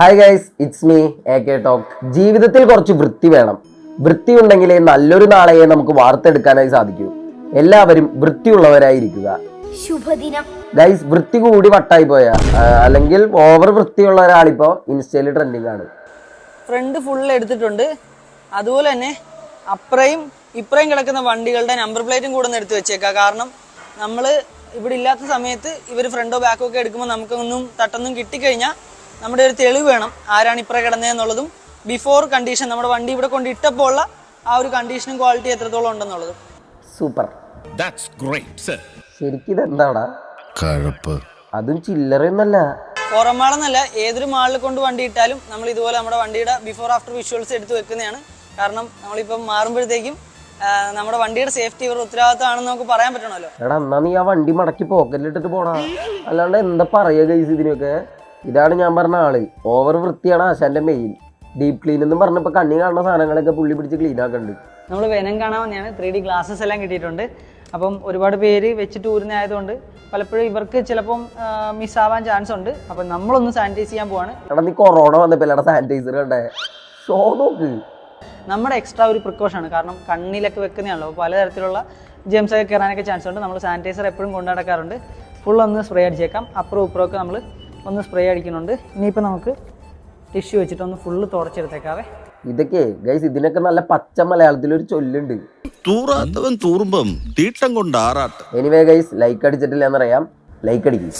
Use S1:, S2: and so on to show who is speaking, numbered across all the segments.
S1: Hi guys it's me A K talk ജീവിതത്തിൽ കുറച്ച് വൃത്തി വേണം. വൃത്തി ഉണ്ടെങ്കിലേ നല്ലൊരു നാളെയെ നമുക്ക് വാർത്തെടുക്കാനായി സാധിക്കൂ. എല്ലാവരും വൃത്തിയുള്ളവരായിരിക്കുക.
S2: ശുഭദിനം.
S1: ഗൈസ് വൃത്തി കൂടി വട്ടായി പോയ. അല്ലെങ്കിൽ ഓവർ വൃത്തിയുള്ള ഒരാളിപ്പോ ഇൻസ്റ്റയിൽ ട്രെൻഡിങ് ആണ്.
S3: ഫ്രണ്ട് ഫുൾ എടുത്തിട്ടുണ്ട്. അതുപോലെ തന്നെ അപ്പുറയും ഇപ്പുറയും കിടക്കുന്ന വണ്ടികളുടെ നമ്പർ പ്ലേറ്റും കൂടെ ഒന്ന് എടുത്ത് വെച്ചേക്കാം. കാരണം നമ്മൾ ഇവിടെ ഇല്ലാത്ത സമയത്ത് ഇവർ ഫ്രണ്ടോ ബാക്കോ ഒക്കെ എടുക്കുമ്പോൾ നമുക്കൊന്നും തട്ടൊന്നും കിട്ടിക്കഴിഞ്ഞാൽ നമ്മുടെ ഒരു തെളിവ് വേണം. ആരാണ് ഇപ്പുറം കിടന്നതെന്നുള്ളതും ബിഫോർ കണ്ടീഷൻ നമ്മുടെ വണ്ടി ഇവിടെ കൊണ്ട് ഇട്ടപ്പോൾ ഉള്ള ആ ഒരു കണ്ടീഷനും ക്വാളിറ്റി എത്രത്തോളം ഉണ്ടെന്നുള്ളതും.
S1: സൂപ്പർ.
S4: ദാറ്റ്സ് ഗ്രേറ്റ് സർ
S1: ശരിക്കും ഇതെന്താടാ?
S4: കഴപ്പ്.
S1: അതും ചില്ലറയൊന്നല്ല.
S3: പുറമാളെന്നല്ല ഏതൊരു മാളിൽ കൊണ്ട് വണ്ടി ഇട്ടാലും നമ്മൾ ഇതുപോലെ നമ്മുടെ വണ്ടിയുടെ ബിഫോർ ആഫ്റ്റർ വിഷ്വൽസ് എടുത്ത് വെക്കുന്നതാണ്. കാരണം നമ്മളിപ്പം മാറുമ്പോഴത്തേക്കും നമ്മുടെ വണ്ടിയുടെ സേഫ്റ്റി ഇവർ ഉത്തരവാദിത്തമാണെന്ന് നമുക്ക് പറയാൻ പറ്റണല്ലോ
S1: എടാ എന്നാ നീ ആ വണ്ടി മടക്കി പോക്കറ്റിലിട്ടിട്ട് പോടാ അല്ലാണ്ട് എന്താ പറയുക ഗൈസ് ഇതിനൊക്കെ? ഇതാണ് ഞാൻ പറഞ്ഞ ആൾ. ഓവർ വൃത്തിയാണ് ആശാന്റെ മെയിൻ ഡീപ് ക്ലീൻ എന്ന് പറഞ്ഞപ്പോ കണ്ണി കാണുന്ന സാധനങ്ങളൊക്കെ പുള്ളി പിടിച്ച് ക്ലീൻ ആക്കണ്ട്.
S3: നമ്മൾ വേനം കാണാൻ വന്നെയാണ്. ത്രീ ഡി ഗ്ലാസസ് എല്ലാം കിട്ടിയിട്ടുണ്ട്. അപ്പം ഒരുപാട് പേര് വെച്ചിട്ട് ഊരുന്നതായതുകൊണ്ട് പലപ്പോഴും ഇവർക്ക് ചിലപ്പം മിസ്സാവാൻ ചാൻസ് ഉണ്ട്. അപ്പം നമ്മളൊന്ന് സാനിറ്റൈസ് ചെയ്യാൻ പോവാണ്.
S1: എടാ നീ കൊറോണ വന്നപ്പോ എടാ സാനിറ്റൈസർ കണ്ടേ? ഷോ നോക്ക്.
S3: നമ്മുടെ എക്സ്ട്രാ ഒരു പ്രിക്കോഷനാണ് കാരണം കണ്ണിലൊക്കെ വെക്കുന്നതാണല്ലോ. അപ്പോൾ പലതരത്തിലുള്ള ജെംസ് ഒക്കെ കയറാനൊക്കെ ചാൻസ് ഉണ്ട്. നമ്മൾ സാനിറ്റൈസർ എപ്പോഴും കൊണ്ടു നടക്കാറുണ്ട്. ഫുൾ ഒന്ന് സ്പ്രേ അടിച്ചേക്കാം. അപ്പുറം ഉപ്പുറമൊക്കെ നമ്മൾ ഒന്ന് സ്പ്രേ അടിക്കുന്നുണ്ട്. ഇനിയിപ്പോൾ നമുക്ക് ടിഷ്യൂ വെച്ചിട്ട് ഒന്ന് ഫുള്ള് തുടച്ചെടുത്തേക്കാവേ.
S1: ഇതൊക്കെ ഗൈസ് ഇതിനൊക്കെ നല്ല പച്ച മലയാളത്തിൽ ഒരു ചൊല്ലുണ്ട്.
S4: തൂറാത്തവൻ തൂറുമ്പം തീട്ടം കൊണ്ട് ആറാട്ട്.
S1: എനിവേ ഗൈസ് ലൈക്ക് അടിച്ചിട്ടില്ല എന്നറിയാം. ലൈക്ക് അടിക്കും.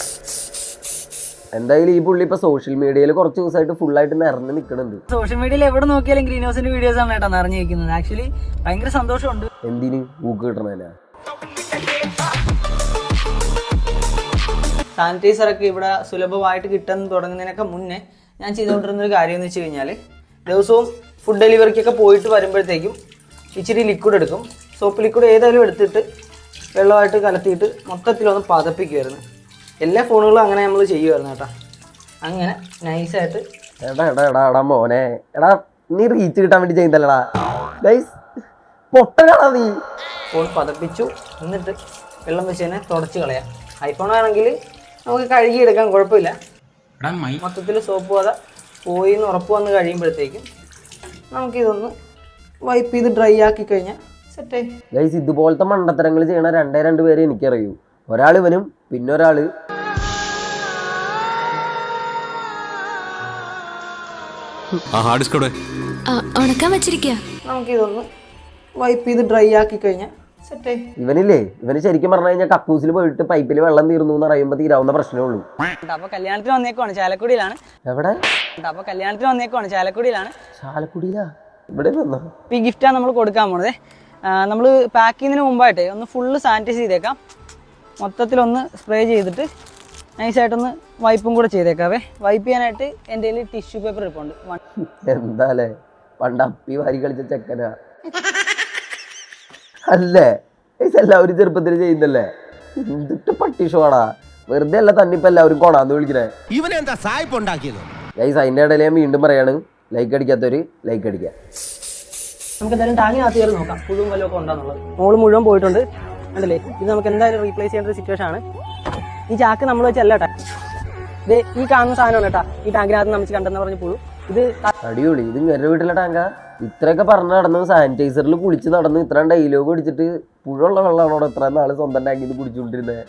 S1: എന്തായാലും ഈ പുള്ളി ഇപ്പൊ സോഷ്യൽ മീഡിയയിൽ കുറച്ച് ദിവസമായിട്ട് ഫുൾ ആയിട്ട് നിറഞ്ഞു നിൽക്കുന്നുണ്ട്
S3: സോഷ്യൽ മീഡിയയിൽ എവിടെ നോക്കിയാലും ഗ്രീൻ ഹൗസിന്റെ വീഡിയോസ് ആണ് കേട്ടോ നിറഞ്ഞിരിക്കുന്നത്. ആക്ച്വലി ഭയങ്കര സന്തോഷമുണ്ട്.
S1: എന്തിന്? ഊക്ക് കിട്ടണേനാ?
S3: സാനിറ്റൈസർ ഒക്കെ ഇവിടെ സുലഭമായിട്ട് കിട്ടാൻ തുടങ്ങുന്നതിനൊക്കെ മുന്നേ ഞാൻ ചെയ്തുകൊണ്ടിരുന്ന ഒരു കാര്യം എന്ന് വെച്ച് കഴിഞ്ഞാൽ ദിവസവും ഫുഡ് ഡെലിവറിക്കൊക്കെ പോയിട്ട് വരുമ്പോഴത്തേക്കും ഇച്ചിരി ലിക്വിഡ് എടുക്കും. സോപ്പ് ലിക്വിഡ് ഏതായാലും എടുത്തിട്ട് വെള്ളമായിട്ട് കലത്തിയിട്ട് മൊത്തത്തിലൊന്ന് പതപ്പിക്കുമായിരുന്നു എല്ലാ ഫോണുകളും അങ്ങനെ നമ്മൾ ചെയ്യുമായിരുന്നു കേട്ടോ. അങ്ങനെ നൈസായിട്ട്
S1: എടാ എടാ എടാ എടാ മോനെ. എടാ നീ റീച്ച് കിട്ടാൻ വേണ്ടി ചെയ്യുന്നല്ലടാ ഗൈസ് പൊട്ടനാടാ നീ?
S3: ഫോൺ പതപ്പിച്ചു. എന്നിട്ട് വെള്ളം വെച്ച് തന്നെ തുടച്ച് കളയാം. ഐഫോൺ ആണെങ്കിൽ നമുക്ക് കഴുകിയെടുക്കാൻ കുഴപ്പമില്ല. മൊത്തത്തിൽ സോപ്പ് പത പോയി എന്ന് ഉറപ്പ് വന്ന് കഴിയുമ്പോഴത്തേക്കും നമുക്കിതൊന്ന് വൈപ്പ് ചെയ്ത് ഡ്രൈ ആക്കി കഴിഞ്ഞാൽ സെറ്റായി
S1: ഗൈസ് ഇതുപോലത്തെ മണ്ടത്തരങ്ങൾ ചെയ്യണ രണ്ടേ രണ്ട് പേരെ എനിക്കറിയൂ. ഒരാൾ ഇവനും പിന്നെ
S5: ഉണക്കാൻ
S3: നമുക്കിതൊന്ന് വൈപ്പ് ചെയ്ത് ഡ്രൈ ആക്കി കഴിഞ്ഞാൽ
S1: ഇവനില്ലേ? ഇവന് ശരിക്കും പറഞ്ഞു കഴിഞ്ഞാൽ കക്കൂസിൽ പോയിട്ട് പൈപ്പിൽ വെള്ളം തീർന്നു എന്ന് പറയുമ്പോൾ തീരാവുന്ന പ്രശ്നമേ ഉള്ളൂ.
S3: അപ്പോൾ കല്യാണത്തിന് വന്നേക്കുവാണ് ചാലക്കുടിയിലാണ്.
S1: എവിടെ?
S3: അപ്പോൾ കല്യാണത്തിന് വന്നേക്കുവാണ് ചാലക്കുടിയിലാണ്.
S1: ചാലക്കുടിയിലാ? ഇവിടെ വന്നോ
S3: ഗിഫ്റ്റ് ഈ ഗിഫ്റ്റാണ് നമ്മൾ കൊടുക്കാൻ പോണത്. നമ്മൾ പാക്ക് ചെയ്യുന്നതിന് മുമ്പായിട്ട് ഒന്ന് ഫുള്ള് സാനിറ്റൈസ് ചെയ്തേക്കാം. മൊത്തത്തിലൊന്ന് സ്പ്രേ ചെയ്തിട്ട് നൈസായിട്ടൊന്ന് വൈപ്പും കൂടെ ചെയ്തേക്കാവേ. വൈപ്പ് ചെയ്യാനായിട്ട് എന്റെ കയ്യിൽ ടിഷ്യൂ പേപ്പർ ഇരിപ്പുണ്ട്. എന്താ
S1: അല്ലേ? പണ്ട് അപ്പി വാരി കളിച്ച ചെക്കനാ. അല്ലേ? എല്ലാവരും ചെറുപ്പത്തിൽ ചെയ്യുന്നല്ലേ? എന്തിട്ട് പട്ടി ഷോടാ വെറുതെ അല്ല തന്നിപ്പോ എല്ലാവരും കൊണാന്ന് വിളിക്കണേ.
S4: ഇവനെന്താ സായിപ്പ് ഉണ്ടാക്കിയത്?
S1: ഗൈസ് അതിന്റെ ഇടയിൽ ഞാൻ വീണ്ടും പറയാണ് ലൈക്ക് അടിക്കാത്തൊരു ലൈക്ക് അടിക്കുക
S3: നമുക്ക് എന്തായാലും കയറി നോക്കാം. പുഴുവും വല്ലതും ഒക്കെ ഉണ്ടാന്നുള്ളത്. മോൾ മുഴുവൻ പോയിട്ടുണ്ട്. അല്ലേ ഇത് നമുക്ക് എന്തായാലും റീപ്ലേസ് ചെയ്യേണ്ട ഒരു സിറ്റുവേഷൻ ആണ്. ഈ ചാക്ക് നമ്മൾ വെച്ചല്ല കേട്ടാ ഇത് ഈ കാണുന്ന സാധനമാണ് കേട്ടാ ഈ ടാങ്കിനകത്ത് നമുക്ക് കണ്ടെന്ന് പറഞ്ഞ് പുഴു. ഇത്
S1: അടിപൊളി. ഇത് ഇങ്ങനെ വീട്ടിലെ ടാങ്ക ഇത്രയൊക്കെ പറഞ്ഞ് നടന്ന് സാനിറ്റൈസറിൽ കുളിച്ച് നടന്ന് ഇത്ര ഡയലോഗ് അടിച്ചിട്ട് പുഴുള്ള വെള്ളമാണോ ഇത്ര നാൾ സ്വന്തം ടാങ്കിൽ നിന്ന് കുടിച്ചുകൊണ്ടിരുന്നത്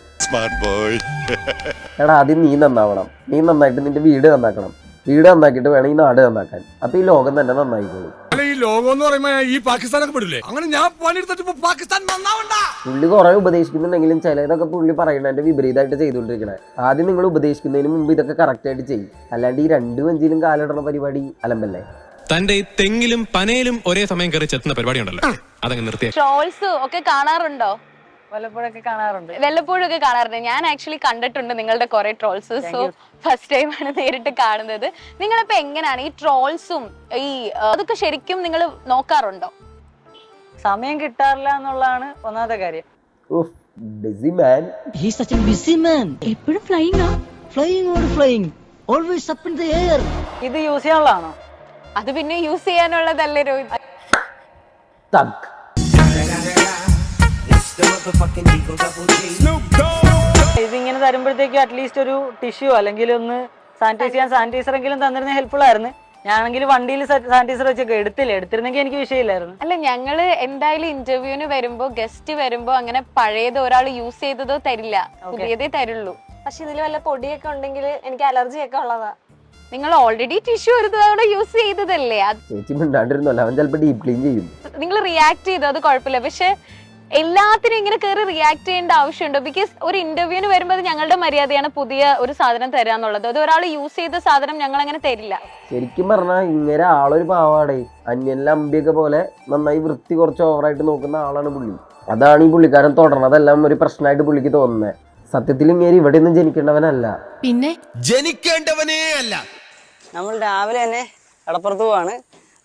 S1: എടാ ആദ്യം നീ നന്നാവണം. നീ നന്നായിട്ട് നിന്റെ വീട് നന്നാക്കണം. വീട് നന്നാക്കിയിട്ട് വേണം ഈ നാട് നന്നാക്കാൻ. അപ്പൊ ഈ ലോകം തന്നെ നന്നായിക്കോളും.
S6: ഈ ലോകം എന്ന് പറയുമ്പോ ഈ പാകിസ്ഥാനൊക്കെ പെടില്ലേ അങ്ങനെ ഞാൻ പണിയെടുത്തിട്ട് പാകിസ്ഥാൻ നന്നാവണ്ട.
S1: പുള്ളി കുറെ ഉപദേശിക്കുന്നുണ്ടെങ്കിലും ചിലതൊക്കെ പുള്ളി പറയണതിന്റെ വിപരീതമായിട്ട് ചെയ്തുകൊണ്ടിരിക്കണേ. ആദ്യം നിങ്ങൾ ഉപദേശിക്കുന്നതിന് മുമ്പ് ഇതൊക്കെ കറക്റ്റ് ആയിട്ട് ചെയ്യും. അല്ലാണ്ട് ഈ രണ്ട് വഞ്ചിയിലും കാലിടണ പരിപാടി അലമ്പല്ലേ?
S7: തന്റെ ഈ തെങ്ങിലും പനയിലും ഒരേ സമയം കയറി ചെത്തുന്ന പരിപാടി ഉണ്ടല്ലോ അതങ്ങ് നിർത്തിയ
S5: ഷോൾസ് ഒക്കെ കാണാറുണ്ടോ?
S3: വല്ലപ്പോഴൊക്കെ കാണാറുണ്ട്.
S5: വല്ലപ്പോഴും ഒക്കെ കാണാറുണ്ട്. ഞാൻ ആക്ച്വലി കണ്ടിട്ടുണ്ട് നിങ്ങളുടെ കുറെ ട്രോൾസ് സോ ഫസ്റ്റ് ടൈം ആണ് നേരിട്ട് കാണുന്നത്. നിങ്ങളിപ്പോ എങ്ങനെയാണ് ഈ ട്രോൾസും ഈ അതൊക്കെ ശരിക്കും നിങ്ങൾ നോക്കാറുണ്ടോ?
S3: സമയം കിട്ടാറില്ല എന്നുള്ളതാണ് ഒന്നാമത്തെ കാര്യം.
S1: Busy man
S8: He's such a busy man.
S5: എപ്പോഴും ഫ്ലൈയിങ് ആ?
S8: Flying always flying. In the air.
S3: ഇത് യൂസ് ചെയ്യാനുള്ളതാണോ?
S5: അത് പിന്നെ യൂസ് ചെയ്യാനുള്ളതല്ലേ രോഹിത്?
S1: തക്
S3: ഇതിങ്ങനെ തരുമ്പോഴത്തേക്കും അറ്റ്ലീസ്റ്റ് ഒരു ടിഷ്യൂ അല്ലെങ്കിൽ ഒന്ന് സാനിറ്റൈസ് ചെയ്യാൻ സാനിറ്റൈസർ എങ്കിലും തന്നിരുന്ന ഹെൽപ്ഫുൾ ആയിരുന്നു. ഞാനാണെങ്കിൽ വണ്ടിയിൽ സാനിറ്റൈസർ വെച്ചൊക്കെ എടുത്തില്ല. എടുത്തിരുന്നെങ്കിൽ എനിക്ക് വിഷയമില്ലായിരുന്നു.
S5: അല്ല ഞങ്ങൾ എന്തായാലും ഇന്റർവ്യൂവിന് വരുമ്പോ ഗസ്റ്റ് വരുമ്പോ അങ്ങനെ പഴയത് ഒരാൾ യൂസ് ചെയ്തതോ തരില്ല. പുതിയതേ തരുള്ളൂ.
S2: പക്ഷെ ഇതിൽ വല്ല പൊടിയൊക്കെ ഉണ്ടെങ്കിൽ എനിക്ക് അലർജി ഒക്കെ ഉള്ളതാ.
S5: നിങ്ങൾ ഓൾറെഡി ടിഷ്യൂ ഒരു തവണ യൂസ് ചെയ്തതല്ലേ?
S1: ചേച്ചി മിണ്ടാണ്ടിരുന്നല്ലോ. അവൻ ചിലപ്പോൾ ഡീപ് ക്ലീൻ ചെയ്യും.
S5: നിങ്ങൾ റിയാക്ട് ചെയ്തു. അത് കുഴപ്പമില്ല. പക്ഷെ എല്ലാത്തിനും ഇങ്ങനെ കയറി റിയാക്ട് ചെയ്യേണ്ട ആവശ്യമുണ്ടോ? ബിക്കോസ് ഒരു ഇന്റർവ്യൂവിന് വരുമ്പോൾ ഞങ്ങളുടെ മര്യാദയാണ് പുതിയ ഒരു സാധനം തരാന്നുള്ളത്. അത് ഒരാൾ യൂസ് ചെയ്ത സാധനം ഞങ്ങൾ അങ്ങനെ തരില്ല.
S1: ശരിക്കും പറഞ്ഞാൽ ഇങ്ങനെ ആളൊരു പാവാടേ. അന്യനിലെ അമ്പിയൊക്കെ പോലെ നന്നായി വൃത്തി കുറച്ച് ഓവറായിട്ട് നോക്കുന്ന ആളാണ് പുള്ളി. അതാണ് ഈ പുള്ളിക്കാരൻ തുടർന്നതെല്ലാം ഒരു പ്രശ്നമായിട്ട് പുള്ളിക്ക് തോന്നുന്നത് സത്യത്തിൽ ഇങ്ങനെ ഇവിടെ ഒന്നും ജനിക്കേണ്ടവനല്ല.
S9: പിന്നെ?
S6: ജനിക്കേണ്ടവനേ അല്ല.
S3: നമ്മൾ രാവിലെ തന്നെ കടപ്പുറത്ത് പോവാണ്.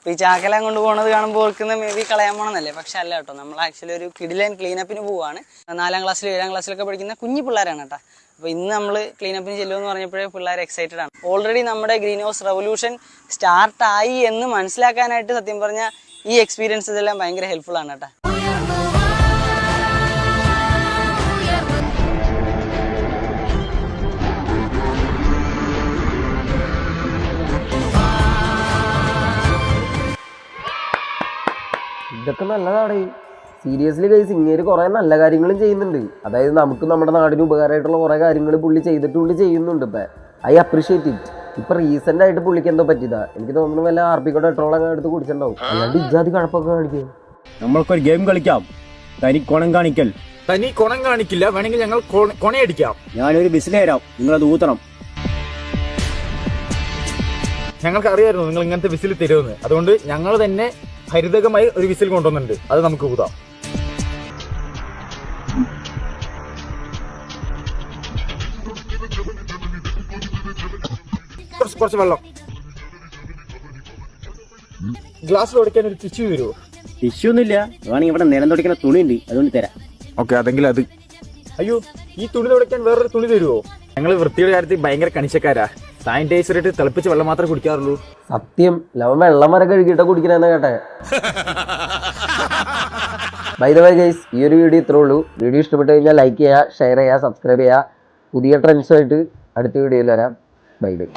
S3: ഈ ചാക്കലാൻ കൊണ്ട് പോകുന്നത് കാണുമ്പോൾ ഓർക്കുന്ന മേ ബി കളയാൻ പോകണമെന്നല്ലേ പക്ഷെ അല്ല കേട്ടോ. നമ്മൾ ആക്ച്വലി ഒരു കിഡിലൻ ക്ലീനപ്പിന് പോവാണ്. നാലാം ക്ലാസ്സിൽ ഏഴാം ക്ലാസ്സിലൊക്കെ പഠിക്കുന്ന കുഞ്ഞു പിള്ളേരാണ് കേട്ടോ. അപ്പോൾ ഇന്ന് നമ്മൾ ക്ലീനപ്പിന് ചെല്ലുമെന്ന് പറഞ്ഞപ്പോഴേ പിള്ളേർ എക്സൈറ്റഡ് ആണ്. ഓൾറെഡി നമ്മുടെ ഗ്രീൻ ഹൗസ് റെവല്യൂഷൻ സ്റ്റാർട്ടായി എന്ന് മനസ്സിലാക്കാനായിട്ട് സത്യം പറഞ്ഞാൽ ഈ എക്സ്പീരിയൻസ് എല്ലാം ഭയങ്കര ഹെൽപ്ഫുൾ ആണ് കേട്ടോ.
S1: ഇതൊക്കെ നല്ലതാണ് സീരിയസ്ലി കൈസ് ഇങ്ങനെ കുറേ നല്ല കാര്യങ്ങളും ചെയ്യുന്നുണ്ട്. അതായത് നമുക്ക് നമ്മുടെ നാടിന് ഉപകാരമായിട്ടുള്ള കുറേ കാര്യങ്ങൾ പുള്ളി ചെയ്തിട്ട് പുള്ളി ചെയ്യുന്നുണ്ട് ഇപ്പം. ഐ അപ്രീഷിയേറ്റ് ഇറ്റ് ഇപ്പൊ റീസെന്റ് ആയിട്ട് പുള്ളിക്ക് എന്തോ പറ്റിയതാ. എനിക്ക് തോന്നുന്നു വല്ല ആർപ്പിക്കോ പെട്രോൾ അങ്ങനെ എടുത്ത് കുടിച്ചിട്ടുണ്ടാവും. അല്ലാണ്ട് ഇജാതി കഴപ്പൊക്കെ കാണിക്കും.
S10: നമ്മൾക്കൊരു ഗെയിം കളിക്കാം. തനി കൊണം കാണിക്കൽ.
S6: തനി കൊണം കാണിക്കില്ല. വേണമെങ്കിൽ ഞങ്ങൾ കൊണയടിക്കാം.
S10: ഞാനൊരു ബിസിൽ തരാം നിങ്ങളത് ഊത്തണം.
S6: ഞങ്ങൾക്ക് അറിയായിരുന്നു നിങ്ങൾ ഇങ്ങനത്തെ വിസിൽ തരുമെന്ന്. അതുകൊണ്ട് ഞങ്ങൾ തന്നെ ഹരിതകമായി ഒരു വിസിൽ കൊണ്ടുവന്നിട്ടുണ്ട്. അത് നമുക്ക് ഊതാം. കുറച്ച് കുറച്ച് വെള്ളം. ഗ്ലാസ് ഒടിക്കാൻ ഒരു ടിഷ്യൂ തരുമോ?
S10: ടിഷ്യൂ ഒന്നുമില്ല വേണമെങ്കിൽ ഇവിടെ നിലം തുണി ഉണ്ട് അതുകൊണ്ട് തരാം.
S6: ഓക്കെ അതെങ്കിൽ അത്. അയ്യോ ഈ തുണി തുടയ്ക്കാൻ വേറൊരു തുണി തരുമോ ഞങ്ങൾ വൃത്തിയുടെ കാര്യത്തിൽ ഭയങ്കര കണിശക്കാരാ. സാനിറ്റൈസർ ഇട്ട് തിളപ്പിച്ച് വെള്ളം മാത്രമേ കുടിക്കാറുള്ളൂ.
S1: സത്യം ലവൻ വെള്ളം വരെ കഴുകിയിട്ട് കുടിക്കണെന്ന് കേട്ടെ. ബൈ ദ വൈ ഗൈസ് ഈ ഒരു വീഡിയോ ഇത്രേ ഉള്ളൂ. വീഡിയോ ഇഷ്ടപ്പെട്ട് കഴിഞ്ഞാൽ ലൈക്ക് ചെയ്യുക ഷെയർ ചെയ്യുക സബ്സ്ക്രൈബ് ചെയ്യുക പുതിയ ട്രെൻഡ്സുമായിട്ട് അടുത്ത വീഡിയോയിൽ വരാം. Bye bye